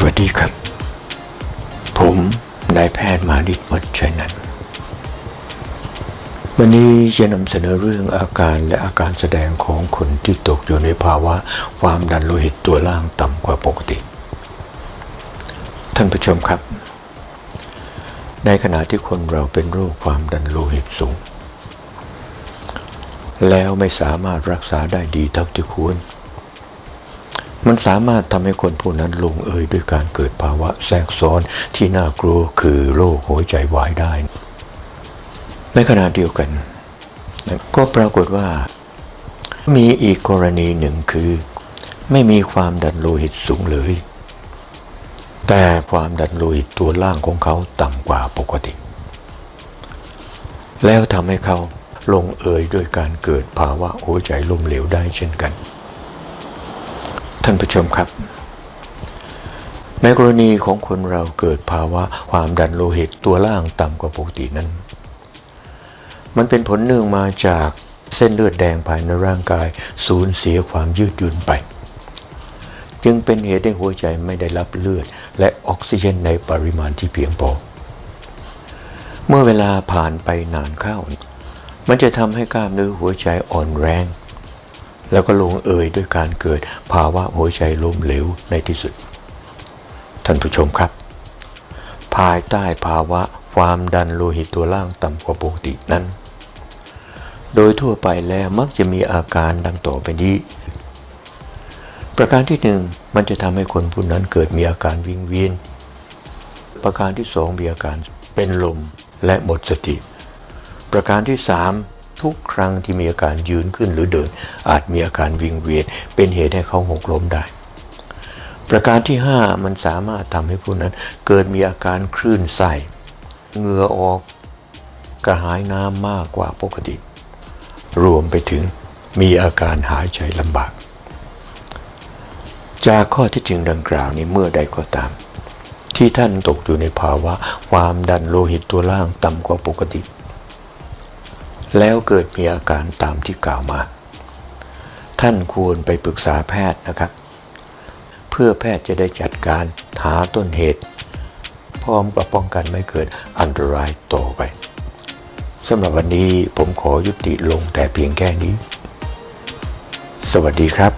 สดีครับ ผมนายแพทย์มาดิตมดชัยนันวันนี้จะนำเสนอเรื่องอาการและอาการแสดงของคนที่ตกอยู่ในภาวะความดันโลหิตตัวล่างต่ำกว่าปกติ ท่านผู้ชมครับ ในขณะที่คนเราเป็นโรคความดันโลหิตสูง แล้วไม่สามารถรักษาได้ดีเท่าที่ควร มันสามารถทำให้คนผู้นั้นลงเอยด้วยการเกิดภาวะแทรกซ้อนที่น่ากลัวคือโรคหัวใจวายได้ ในขณะเดียวกัน ก็ปรากฏว่า มีอีกกรณีหนึ่งคือ ไม่มีความดันโลหิตสูงเลย แต่ความดันโลหิตตัวล่างของเขาต่ำกว่าปกติ แล้วทำให้เขาลงเอยด้วยการเกิดภาวะหัวใจล้มเหลวได้เช่นกัน ท่านผู้ชมครับ ในกรณีของคนเราเกิดภาวะความดันโลหิตตัวล่างต่ำกว่าปกตินั้น มันเป็นผลเนื่องมาจากเส้นเลือดแดงภายในร่างกาย สูญเสียความยืดหยุ่นไป จึงเป็นเหตุให้หัวใจไม่ได้รับเลือด และออกซิเจนในปริมาณที่เพียงพอ เมื่อเวลาผ่านไปนานเข้า มันจะทำให้กล้ามเนื้อหัวใจอ่อนแรง แล้วก็ลงเอยด้วยการเกิดภาวะหัวใจล้มเหลวในที่สุด ท่านผู้ชมครับ ภายใต้ภาวะความดันโลหิตตัวล่างต่ำกว่าปกตินั้น โดยทั่วไปแล้วมักจะมีอาการดังต่อไปนี้ ประการที่หนึ่งมันจะทำให้คนผู้นั้นเกิดมีอาการวิงเวียน ประการที่สองมีอาการเป็นลมและหมดสติ ประการที่สาม ทุกครั้งที่มีอาการยืนขึ้นหรือเดิน อาจมีอาการวิงเวียน เป็นเหตุให้เขาหกล้มได้ ประการที่ 5 มันสามารถทำให้ผู้นั้นเกิดมีอาการคลื่นไส้เหงื่อออกกระหายน้ำมากกว่าปกติ รวมไปถึงมีอาการหายใจลำบาก จากข้อที่จริงดังกล่าวนี้เมื่อใดก็ตาม ที่ท่านตกอยู่ในภาวะความดันโลหิตตัวล่างต่ำกว่าปกติ แล้วเกิดมีอาการตามที่กล่าวมา ท่านควรไปปรึกษาแพทย์นะครับ เพื่อแพทย์จะได้จัดการหาต้นเหตุ พร้อมกับป้องกันไม่เกิดอันตรายต่อไปสำหรับวันนี้ผมขอยุติลงแต่เพียงแค่นี้ สวัสดีครับ